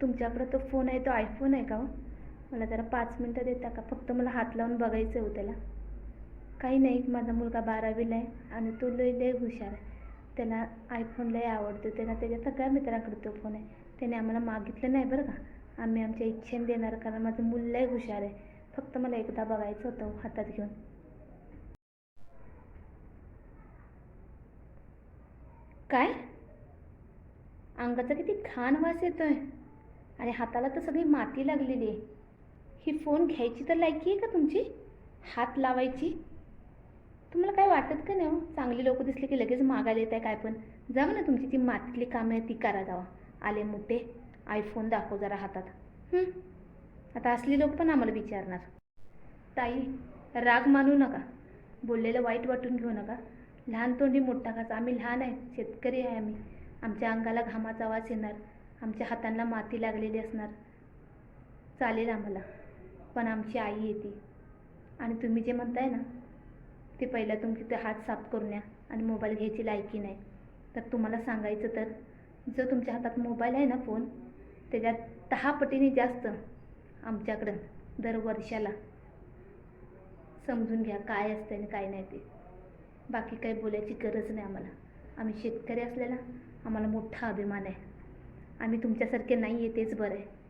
तुमच्याकडं तो फोन आहे तो आयफोन आहे का हो? मला जरा पाच मिनटं देता का? फक्त मला हात लावून बघायचं आहे हो त्याला. काही नाही माझा मुलगा बारावीला आहे आणि तो लय लय हुशार आहे. त्याला आयफोन लय आवडतो. त्याला त्याच्या सगळ्या मित्रांकडे तो फोन आहे. त्याने आम्हाला मागितलं नाही बरं का? आम्ही आमच्या इच्छेने देणार कारण माझं मुल लय हुशार आहे. फक्त मला एकदा बघायचं होतं हो, हातात घेऊन. काय? अंगाचा किती घाण वास येतो आहे आणि हाताला तर सगळी माती लागलेली आहे. ही फोन घ्यायची तर लायकी आहे का तुमची? हात लावायची? तुम्हाला काय वाटत का नाही हो? चांगली लोक दिसले की लगेच मागायला येत आहे काय पण. जावं ना तुमची ती मातीतली कामं आहे ती करा जावा. आले मोठे. आयफोन दाखव जरा हातात. आता असली लोक पण आम्हाला विचारणार. ताई राग मानू नका. बोललेलं वाईट वाटून घेऊ नका. लहान तोंडी मोठा खाचा आम्ही लहान आहे शेतकरी आहे आम्ही. आमच्या अंगाला घामाचा वास येणार. आमच्या हातांना माती लागलेली असणार. चालेल आम्हाला पण आमची आई येते. आणि तुम्ही जे म्हणताय ना ते पहिला तुमचे ते हात साफ करून या आणि मोबाईल घ्यायची लायकी नाही. तर तुम्हाला सांगायचं तर जो तुमच्या हातात मोबाईल आहे ना फोन त्याच्यात दहा पटीने जास्त आमच्याकडं दर वर्षाला. समजून घ्या काय असतं आणि काय नाही ते. बाकी काही बोलायची गरज नाही आम्हाला. आम्ही शेतकरी असलेला आम्हाला मोठा अभिमान आहे. आम्ही तुमच्यासारखे नाही आहे तेच बरं आहे.